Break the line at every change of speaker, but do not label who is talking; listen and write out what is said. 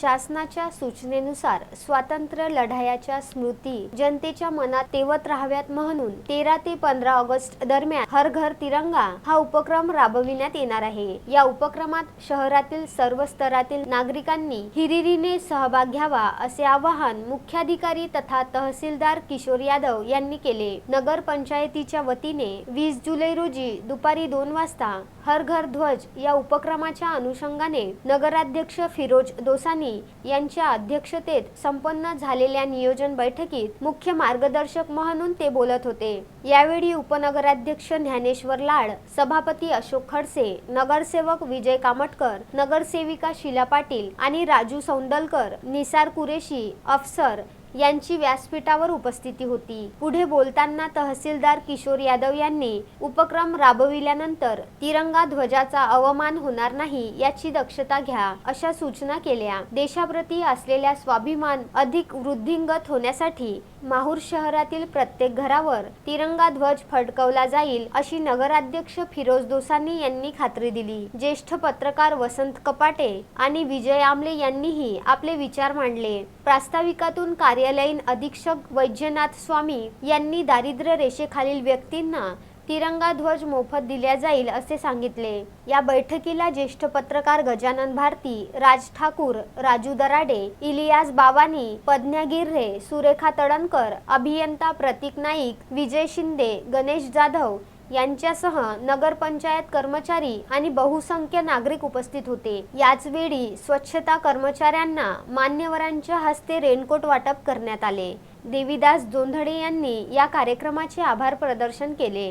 शासनाच्या सूचनेनुसार स्वातंत्र्य लढायाच्या स्मृती जनतेच्या मनात तेवत राहाव्यात म्हणून तेरा ते पंधरा ऑगस्ट दरम्यान हर घर तिरंगा हा उपक्रम राबविण्यात येणार आहे. या उपक्रमात शहरातील सर्व स्तरातील नागरिकांनी हिरिरीने सहभाग घ्यावा असे आवाहन मुख्याधिकारी तथा तहसीलदार किशोर यादव यांनी केले. नगर पंचायतीच्या वतीने वीस जुलै रोजी दुपारी दोन वाजता हर घर ध्वज या उपक्रमाच्या अनुषंगाने नगराध्यक्ष फिरोज दोसानी यांच्या अध्यक्षतेत संपन्न झालेल्या नियोजन बैठकीत मुख्य मार्गदर्शक म्हणून ते बोलत होते. यावेळी उपनगराध्यक्ष ज्ञानेश्वर लाड सभापती अशोक खडसे नगरसेवक विजय कामटकर नगरसेविका शिला पाटील आणि राजू सौंदलकर निसार कुरेशी अफसर यांची व्यासपीठावर उपस्थिती होती. पुढे बोलताना तहसीलदार किशोर यादव यांनी उपक्रम राबविल्यानंतर तिरंगा ध्वजाचा अवमान होणार नाही याची दक्षता घ्या अशा सूचना केल्या. देशाप्रती असलेल्या स्वाभिमान अधिक वृद्धिंगत होण्यासाठी माहूर शहरातील प्रत्येक घरावर तिरंगा ध्वज फडकवला जाईल अशी नगराध्यक्ष फिरोज दोसानी यांनी खात्री दिली. ज्येष्ठ पत्रकार वसंत कपाटे आणि विजय आमले यांनीही आपले विचार मांडले. प्रास्ताविकातून कार्यालयीन अधीक्षक वैद्यनाथ स्वामी यांनी दारिद्र्य रेषेखालील व्यक्तींना तिरंगा ध्वज मोफत दिल्या जाईल असे सांगितले. या बैठकीला ज्येष्ठ पत्रकार गजानन भारती राज ठाकूर राजू दराडे इलियास बावानी पज्ञा गिर्रे सुरेखा तडणकर अभियंता प्रतीक नाईक विजय शिंदे गणेश जाधव यांच्यासह नगरपंचायत कर्मचारी आणि बहुसंख्य नागरिक उपस्थित होते. याचवेळी स्वच्छता कर्मचाऱ्यांना मान्यवरांच्या हस्ते रेनकोट वाटप करण्यात आले. देवीदास जोंधळे यांनी या कार्यक्रमाचे आभार प्रदर्शन केले.